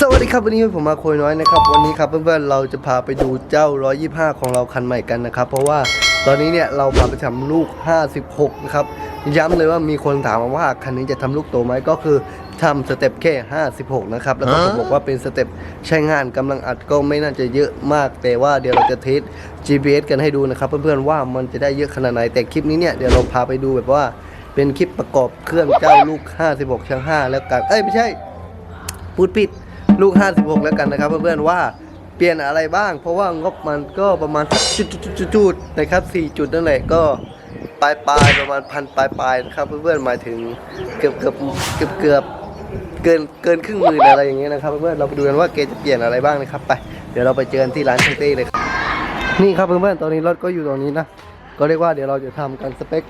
สวัสดีครับวันนี้ผมมาคุยน้อยนะครับ วันนี้ครับเพื่อนๆเราจะพาไปดูเจ้า 125 ของเราคันใหม่กันนะครับ เพราะว่าตอนนี้เนี่ยเราพาไปทำลูก 56 นะครับย้ำเลยว่ามีคนถามมาว่าคันนี้จะทำลูกโตไหมก็คือทำสเต็ปแค่ 56 นะครับ แล้วก็ผมบอกว่าเป็นสเต็ปใช้งานกำลังอัดก็ไม่น่าจะเยอะมาก แต่ว่าเดี๋ยวเราจะเทส GPS กันให้ดูนะครับ เพื่อนๆว่ามันจะได้เยอะขนาดไหนแต่คลิปนี้เนี่ยเดี๋ยวเราพาไปดูแบบว่าเป็นคลิปประกอบเครื่องเจ้าลูก 56ช่าง5แล้วกันเอ้ยไม่ใช่ พูดผิดลูก 56 แล้วกันนะครับ เพื่อนๆว่าเปลี่ยนอะไรบ้าง เพราะว่างบมันก็ประมาณจุดๆๆนะครับ4จุดนั่นแหละก็ปลายปลายประมาณพันปลายปลายนะครับเพื่อนๆหมายถึงเกือบเกือบเกือบเกือบเกินเกินครึ่งหมื่นอะไรอย่างเงี้ยนะครับเพื่อนๆเราไปดูกันว่าเกจะเปลี่ยนอะไรบ้างนะครับไปเดี๋ยวเราไปเจอกันที่ร้านเต้เลยครับนี่ครับเพื่อนๆตอนนี้รถก็อยู่ตรงนี้นะก็เรียกว่าเดี๋ยวเราจะทำกันสเปค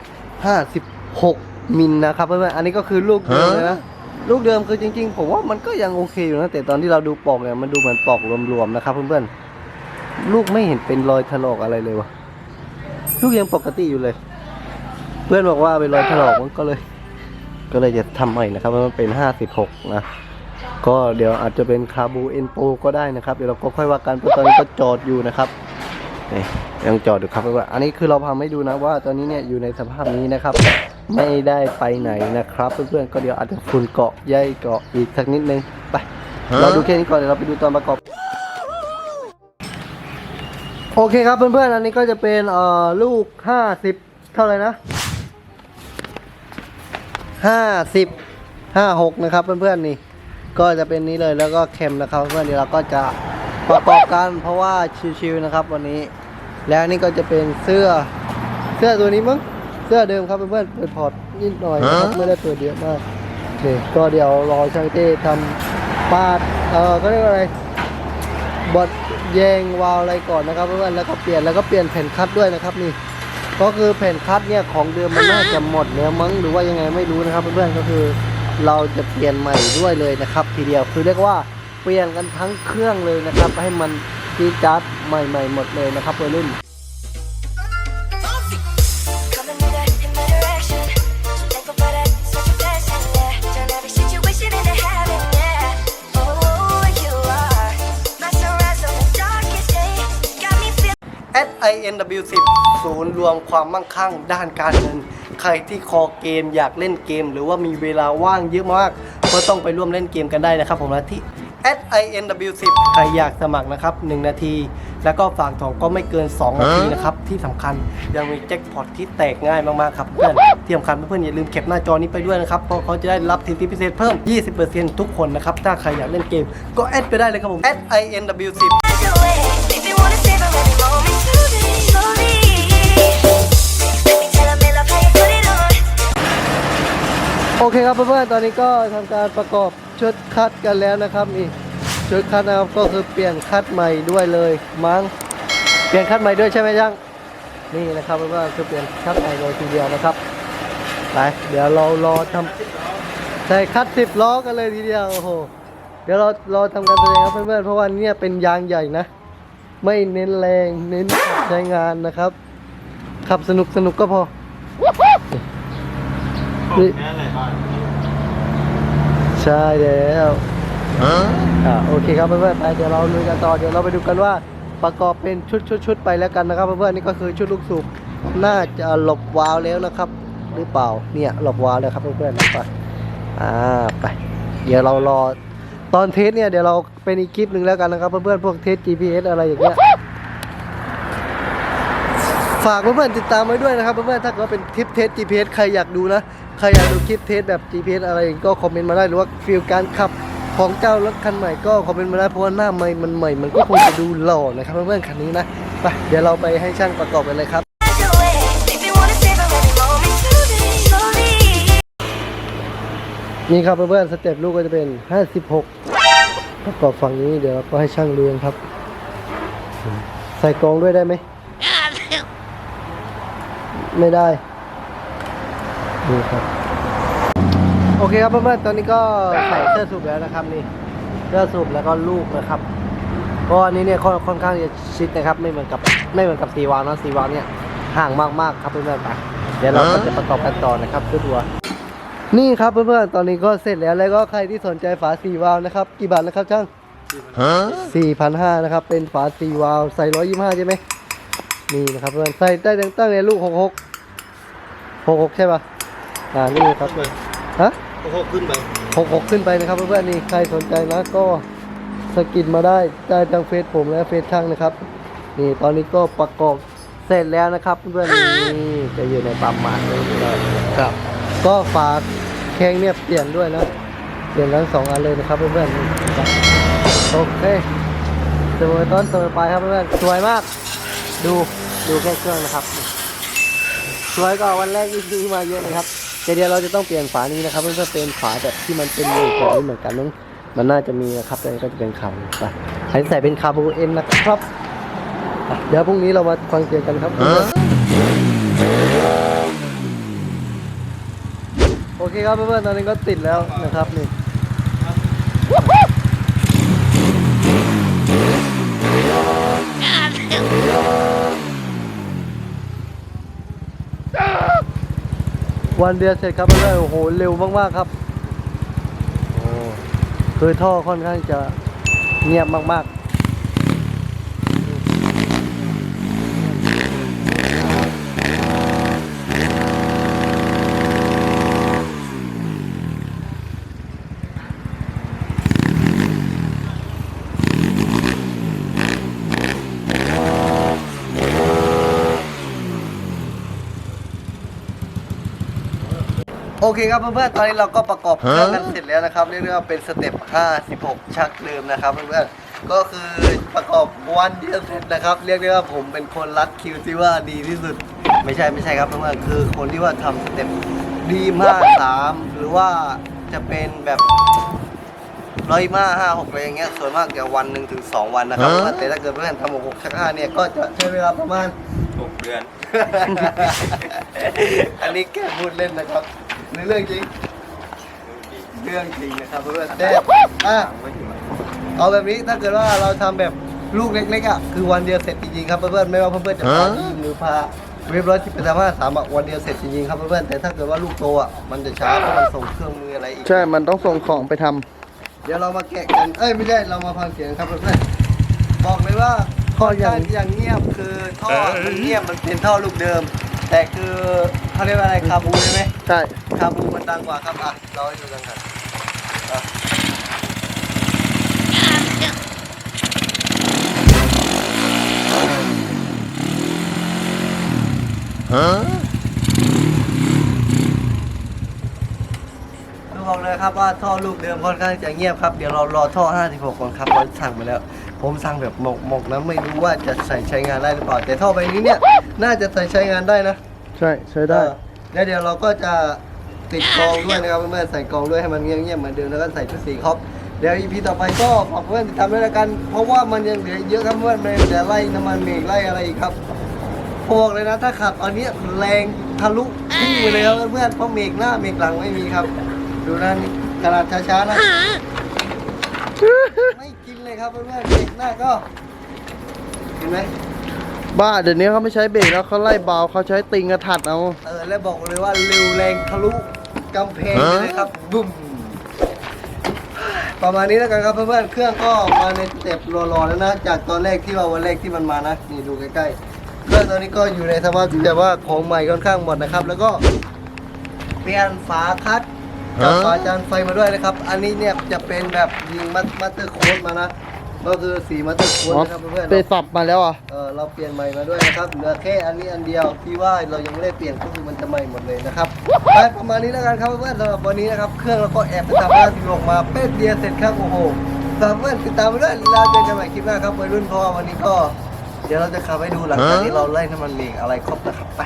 56 มิลนะครับเพื่อนๆอันนี้ก็คือลูกเดิมเลยนะ ลูกเดิมคือจริง ๆ ผมว่ามันก็ยังโอเคอยู่นะแต่ตอนที่เราดูปอกเนี่ยมันดูเหมือนปอกรวมๆนะครับเพื่อนๆลูกไม่เห็นเป็นรอยถลอกอะไรเลยวะลูกยังปกติอยู่เลย เพื่อนบอกว่าเป็นรอยถลอกมันก็เลย ก็เลยจะทำใหม่นะครับเพรามันเป็น56นะก็เดี๋ยวอาจจะเป็นคาบูเอ็นโปก็ได้นะครับ เดี๋ยวเราก็ค่อยว่ากันเพราะตอนนี้ก็จอดอยู่นะครับยังจอดอยู่ครับเพื่อนๆอันนี้คือเราพาให้ดูนะว่าตอนนี้เนี่ยอยู่ในสภาพนี้นะครับ ไม่ได้ไปไหนนะครับ เพื่อนๆก็เดี๋ยวอาจจะฝุ่นเกาะใยเกาะอีกสักนิดนึงไปเราดูแค่นี้ก่อนเดี๋ยวเราไปดูตอนประกอบโอเคครับเพื่อนๆอันนี้ก็จะเป็นเอ่อลูก50เท่าไหร่นะ50 56นะครับเพื่อนๆนี่ ก็จะเป็นนี้เลยแล้วก็เข็มนะครับ เพื่อนๆเดี๋ยวเราก็จะประกอบกันเพราะว่าชิวๆนะครับ วันนี้ แล้วนี่ก็จะเป็นเสื้อเสื้อตัวนี้มั้ง เสื้อเดิมครับเพื่อนๆเปิดพอร์ตนิดหน่อยนะครับไม่ได้เปิดเยอะมากโอเคก็เดี๋ยวรอช่างเต้ทำปาดเออก็เรียกว่าอะไรบดแยงวาล์วอะไรก่อนนะครับเพื่อนๆแล้วก็เปลี่ยนแล้วก็เปลี่ยนแผ่นคัดด้วยนะครับนี่ก็คือแผ่นคัดเนี่ยของเดิมมันน่าจะหมดแล้วมั้งหรือว่ายังไงไม่รู้นะครับเพื่อนๆก็คือเราจะเปลี่ยนใหม่ด้วยเลยนะครับ ทีเดียวคือเรียกว่าเปลี่ยนกันทั้งเครื่องเลยนะครับ ให้มันจีดจัดใหม่ๆหมดเลยนะครับวัยรุ่น INW10 ศูนย์รวมความมั่งคั่งด้านการเงิน ใครที่คอเกมอยากเล่นเกม หรือว่ามีเวลาว่างเยอะมาก ก็ต้องไปร่วมเล่นเกมกันได้นะครับผมนะที่ @INW10 ใครอยากสมัครนะครับ 1 นาที แล้วก็ฝากถองก็ไม่เกิน 2 นาทีนะครับ ที่สำคัญยังมีแจ็คพอตที่แตกง่ายมากๆครับเพื่อนที่สำคัญเพื่อนอย่าลืมเก็บหน้าจอนี้ไปด้วยนะครับ เพราะเขาจะได้รับสิทธิพิเศษเพิ่ม 20%ทุกคนนะครับ ถ้าใครอยากเล่นเกม ก็แอดไปได้เลยครับผม @INW10 โอเคครับเพื่อนๆตอนนี้ก็ทำการประกอบชุดคัดกันแล้วนะครับนี่ชุดคัดนะครับก็คือเปลี่ยนคัดใหม่ด้วยเลยมั้งเปลี่ยนคัดใหม่ด้วยใช่ไหมยังนี่นะครับเพื่อนๆคือเปลี่ยนคัดใหม่เลยทีเดียวนะครับไปเดี๋ยวเรารอทำใส่คัดสิบล้อกันเลยทีเดียวโอ้โหเดี๋ยวเรารอทำการแสดงครับเพื่อนๆเพราะว่าเนี่ยเป็นยางใหญ่นะ ไม่เน้นแรงเน้นใช้งานนะครับ ขับสนุกสนุกก็พอนี่ ใช่แล้วอ่าโอเคครับเพื่อนๆไปเดี๋ยวเราลุยกันต่อเดี๋ยวเราไปดูกันว่าประกอบเป็นชุดชุดชุดไปแล้วกันนะครับเพื่อนๆนี่ก็คือชุดลูกสูบน่าจะหลบวาล์วแล้วนะครับ หรือเปล่าเนี่ยหลบวาล์วแล้วครับเพื่อนๆไปอ่าไปเดี๋ยวเรารอตอนเทสเนี่ยเดี๋ยวเราเป็นอีกคลิปหนึ่งแล้วกันนะครับเพื่อนๆพวกเทส GPS อะไรอย่างเงี้ย ฝากเพื่อนๆติดตามไว้ด้วยนะครับเพื่อนๆถ้าเกิดว่าเป็นคลิปเทส GPS ใครอยากดูนะใครอยากดูคลิปเทสแบบ GPS อะไรก็คอมเมนต์มาได้หรือว่าฟิลการขับของเจ้ารถคันใหม่ก็คอมเมนต์มาได้เพราะว่าหน้าใหม่มันใหม่มันก็คงจะดูหล่อนะครับเพื่อนๆคันนี้นะไปเดี๋ยวเราไปให้ช่างประกอบกันเลยครับ นี่ครับเพื่อนๆสเต็ปลูกก็จะเป็น 56 ประกอบฝั่งนี้เดี๋ยวเราก็ให้ช่างดูกันครับ ใส่กรองด้วยได้ไหม ไม่ได้นี่ครับ โอเคครับเพื่อนๆตอนนี้ก็ใส่เสื้อสูบแล้วนะครับนี่เสื้อสูบแล้วก็ลูกนะครับก็อันนี้เนี่ยค่อนค่อนข้างจะชิดนะครับ ไม่เหมือนกับไม่เหมือนกับสีวาล์วนะสีวาล์วเนี่ยห่างมากๆครับเพื่อนๆไปเดี๋ยวเราก็จะประกอบกันต่อนะครับชุดตัวนี่ครับเพื่อนๆตอนนี้ก็เสร็จแล้วแล้วก็ใครที่สนใจฝาสีวาล์วนะครับ กี่บาทนะครับช่างสี่พันห้านะครับ เป็นฝาสีวาล์วใส่ร้อยยี่ห้าใช่ไหม นี่นะครับเพื่อนใส่ได้ตั้งตั้งในลูกหกหกหกหกใช่ป่ะอ่านี่ครับฮะโอ้โหขึ้นไปหกหกขึ้นไปนะครับเพื่อนๆนี่ใครสนใจนะก็สกิดมาได้ได้ทางเฟซผมและเฟซช่างนะครับ นี่ตอนนี้ก็ประกอบเสร็จแล้วนะครับเพื่อนๆนี่จะอยู่ในปั๊มมาเลยครับ ก็ฝากแข้งเนี่ยเปลี่ยนด้วยนะเปลี่ยนทั้งสองอันเลยนะครับเพื่อนๆครับโอเคเสมอต้นเสมอปลายครับเพื่อนๆสวยมาก ดูดูแค่เครื่องนะครับสวยกว่าวันแรกที่ซื้อมาเยอะเลยครับแต่เดี๋ยวเราจะต้องเปลี่ยนฝานี้นะครับเพื่อนๆเป็นฝาแบบที่มันเป็นรูแบบนี้เหมือนกันนั้นมันน่าจะมีนะครับแต่ก็จะเป็นคาร์บอนไปใช้ใส่เป็นคาร์บอนเอ็นนะครับอะเดี๋ยวพรุ่งนี้เรามาฟังเสียงกันครับเพื่อนๆโอเคครับเพื่อนๆตอนนี้ก็ติดแล้วนะครับนี่ วันเดียวเสร็จครับเพื่อนๆโอ้โหเร็วมากๆครับโอ้คือท่อค่อนข้างจะเงียบมากๆ โอเคครับเพื่อนๆตอนนี้เราก็ประกอบเครื่องกันเสร็จแล้วนะครับเรียกได้ว่าเป็นสเต็ป56 ชักเดิมนะครับเพื่อนๆก็คือประกอบวันเดียวเสร็จนะครับ เรียกได้ว่าผมเป็นคนรัดคิวที่ว่าดีที่สุด ไม่ใช่ไม่ใช่ครับเพื่อนๆคือคนที่ว่าทำสเต็ปดีมากสามหรือว่าจะเป็นแบบร้อยมาห้าหกอะไรอย่างเงี้ยส่วนมากจะวันหนึ่งถึงสองวันนะครับแต่ถ้าเกิดเพื่อนๆทำหกชักห้าเนี่ยก็จะใช้เวลาประมาณหกเดือน อันนี้แค่พูดเล่นนะครับ ในเรื่องจริง เรื่องจริงนะครับเพื่อนๆแต่อะเอาแบบนี้ถ้าเกิดว่าเราทำแบบลูกเล็กๆอะคือวันเดียวเสร็จจริงๆครับเพื่อนๆไม่ว่าเพื่อนๆจะพาทีมหรือพาเว็บร้อยที่เป็นสามารถสามอะวันเดียวเสร็จจริงๆครับเพื่อนๆแต่ถ้าเกิดว่าลูกโตอะมันจะช้าเพราะมันส่งเครื่องมืออะไรอีกใช่ มันต้องส่งของไปทำเดี๋ยวเรามาแกะกันเอ้ยไม่ใช่เรามาฟังเสียงครับเพื่อนๆบอกเลยว่าท่อยังอย่างเงียบคือท่อมันเงียบมันเป็นท่อลูกเดิม แต่คือเขาเรียกว่าอะไรคาบูใช่ไหมใช่คาบูมันดังกว่าครับอะเราให้ดูกันครับอะคือบอกเลยครับว่าท่อลูกเดิมค่อนข้างจะเงียบครับ เดี๋ยวเรารอท่อ 56 ก่อนครับเราสั่งมาแล้ว ผมสั่งแบบหมกหมกนะไม่รู้ว่าจะใส่ใช้งานได้หรือเปล่าแต่ท่อใบนี้เนี่ยน่าจะใส่ใช้งานได้นะใช่ใช้ได้ เออแล้วเดี๋ยวเราก็จะติดกรองด้วยนะครับเพื่อนๆใส่กรองด้วยให้มันเงียบๆเหมือนเดิมแล้วก็ใส่ชุดสีครอบเดี๋ยวอีพีต่อไปก็ฝากเพื่อนติดตามด้วยละกัน เพราะว่ามันยังเหลือเยอะครับเพื่อนมันจะไล่น้ำมันเมกไล่อะไรอีกครับบอกเลยนะถ้าขับตอนนี้แรงทะลุพุ่งไปเลยครับเพื่อนๆเพราะเมกหน้าเมกหลังไม่มีครับ ดูนะนี่ขนาดช้าๆนะ ไม่กิน เลยครับเพื่อนๆเมกหน้าก็ เห็นไหมบ้าเดี๋ยวนี้เขาไม่ใช้เบรกแล้วเขาไล่เบาเขาใช้ติงกระถัดเอาเออแล้วบอกเลยว่าเร็วแรงทะลุกำแพงไปเลยครับบุ้มประมาณนี้แล้วกันครับเพื่อนๆ เครื่องก็มาในสเต็ปรอๆแล้วนะ จากตอนแรกที่ว่าวันแรกที่มันมานะ นี่ดูใกล้ๆ เครื่องตอนนี้ก็อยู่ในสภาพที่แบบว่าของใหม่ค่อนข้างหมดนะครับ แล้วก็เปลี่ยนฝาคัด กับฝาจานไฟมาด้วยนะครับ อันนี้เนี่ยจะเป็นแบบยิงมัตเตอร์โค้ดมานะ ก็คือสีมัตเตอร์โค้ดอ๋อนะครับเพื่อนๆไปสับมาแล้วอะเออเราเปลี่ยนใหม่มาด้วยนะครับเหลือแค่อันนี้อันเดียวที่ว่าเรายังไม่ได้เปลี่ยนก็คือมันจะใหม่หมดเลยนะครับไปประมาณนี้แล้วกันครับเพื่อนๆสำหรับวันนี้นะครับเครื่องเราก็แอบไปทำหน้าที่ลงมาเป็นเดียวเสร็จครับโอ้โหสำหรับเพื่อนติดตามไปด้วยเราเจอกันใหม่คลิปหน้าครับวัยรุ่นเพราะว่าวันนี้ก็ เดี๋ยวเราจะขับให้ดูหลังจากที่เราไล่น้ำมันเมกอะไรครบนะครับไป